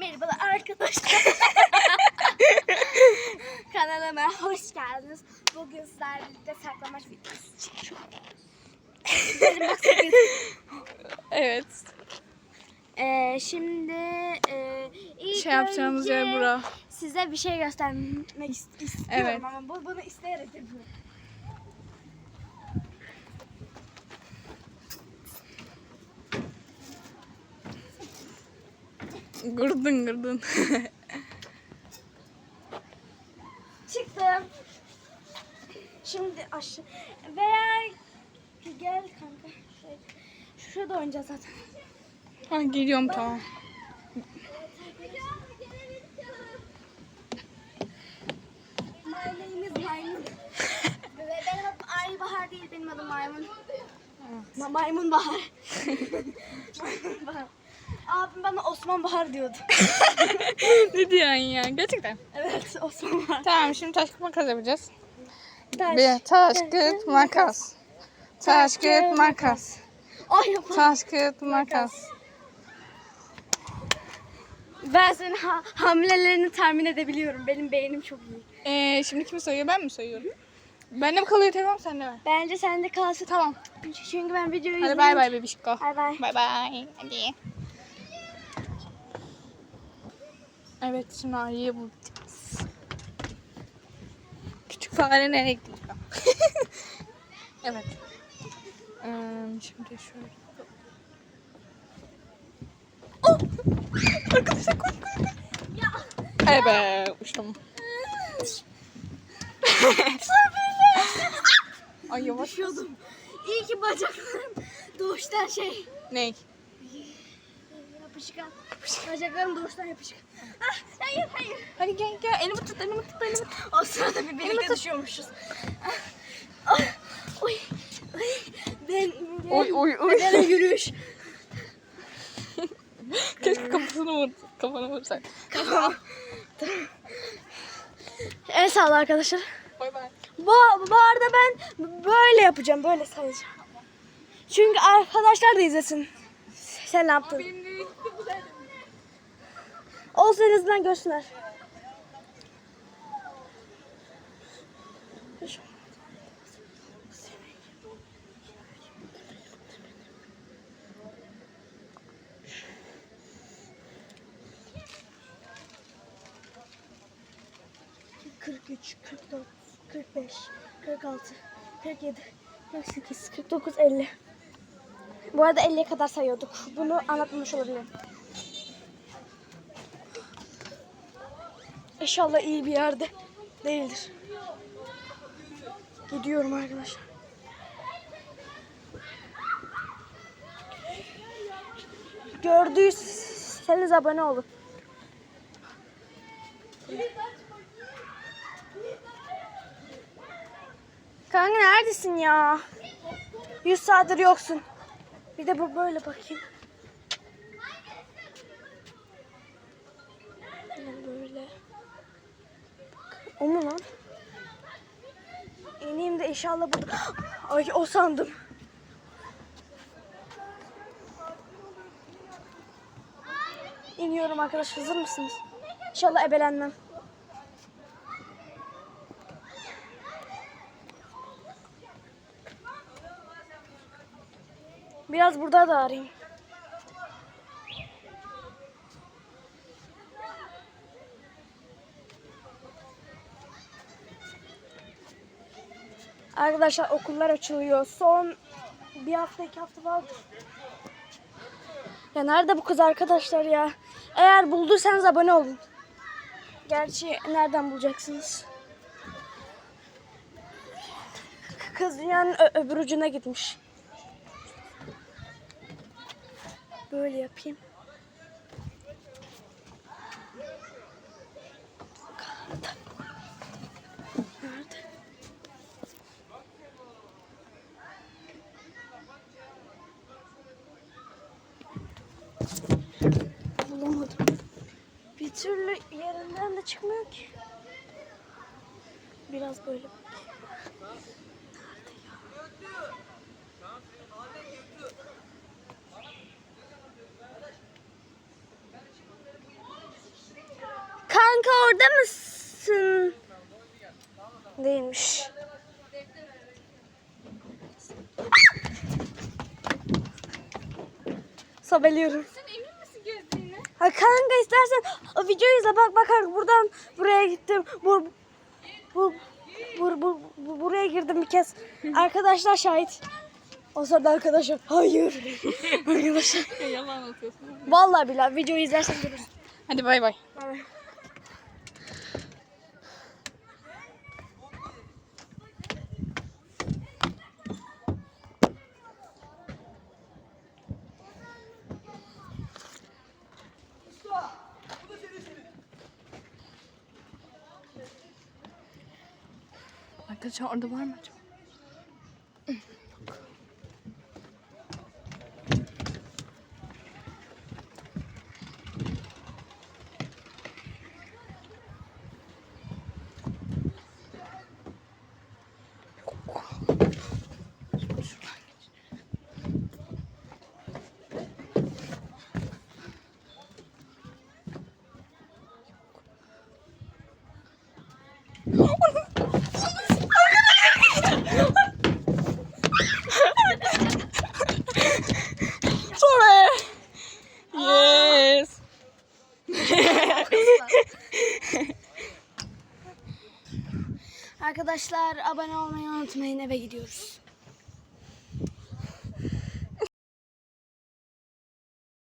Herkese merhabalar arkadaşlar. Kanalıma hoş geldiniz. Bugün sizlerle birlikte saklamaç videosu çekiyorum. Evet. Ee, şimdi e, ilk Şey yapacağımız yer bura. Size bir şey göstermek ist- istiyorum Evet. ama bu, bunu isteyerek yapıyorum. Gırdın gırdın. Çıktım. Şimdi aşağı veya gel kanka. Şuraya, şurada oynayacağız zaten. ha geliyorum tamam. İs Maymun. Benim adım Ay Bahar değil, benim adım Maymun. Ma Maymun Bahar. Maymun Bahar. Abim bana Osman Bahar diyordu. ne diyorsun ya? Gerçekten. evet, Osman Bahar. Tamam şimdi taş kağıt makas yapacağız. Taş. Bir taş kağıt makas. Taş kağıt makas. Ay. Taş kağıt makas. Ben senin ha hamlelerini tahmin edebiliyorum. Benim beynim çok iyi. Ee, şimdi kim sayıyor? Ben mi sayıyorum? Bende mi kalıyor tamam sende mi? Bence sende kalsın. Tamam. Çünkü ben videoyu Hadi izleyince- bay bay bebişko. Bay bay. Bay bay. Hadi. Evet şimdi Ari'yi bulacağız. Küçük fare nereye gidiyor? evet. Ee, şimdi şöyle. Oh! Arkadaşlar koş koş koş. Evet uçtum. Ay yavaş. Düşüyordum. İyi ki bacaklarım doğuştan şey Ney? Yapışkan. Bacaklarım doğuştan yapışkan. Ah, hayır hayır. Hadi gel gel elimi tut elimi tut elimi tut. O sırada bir birlikte düşüyormuşuz. Ah, ah, Oy. Oy. Ben, Oy oy oy. Ben yürüyüş. Keşke kafasını vur, kafanı vursak. Kafama. El sağla arkadaşlar. Bay bay. Bu, bu arada ben böyle yapacağım. Böyle sayacağım. Çünkü arkadaşlar da izlesin. Sen ne yaptın? Benim nereye gitti bu derdim? Olsun en azından görsünler. Kırk üç, kırk dört, kırk beş, kırk altı, kırk yedi, kırk sekiz, kırk dokuz, elli. Bu arada 50'ye kadar sayıyorduk. Bunu anlatmamış olabilirim. İnşallah iyi bir yerde değildir. Gidiyorum arkadaşlar. Gördüyseniz abone olun. Kanka neredesin ya? 100 saattir yoksun. Bir de bu böyle bakayım. Yine Böyle. O mu lan? İneyim de inşallah burada. Ay o sandım. İniyorum arkadaş hazır mısınız? İnşallah ebelenmem. Biraz burada da arayayım. Arkadaşlar okullar açılıyor. Son bir hafta iki hafta vardır. Ya nerede bu kız arkadaşlar ya? Eğer bulduysanız abone olun. Gerçi nereden bulacaksınız? Kız dünyanın öbür ucuna gitmiş. Böyle yapayım. Nerede? Bulamadım. Bir türlü yerinden de çıkmıyor ki. Biraz böyle ya? Kanka orada mısın? Değilmiş. Sobeliyorum. Sen emin misin gezdiğine? Ha kanka istersen o videoyu izle bak bak kanka buradan buraya gittim. Bu bu bu, bu, bu- buraya girdim bir kez. Arkadaşlar şahit. O sırada arkadaşım hayır. Arkadaşlar. Yalan atıyorsun. Vallahi billahi videoyu izlersen görürsün. Hadi bay bay. Arkadaşlar orada var mı acaba? Arkadaşlar abone olmayı unutmayın eve gidiyoruz.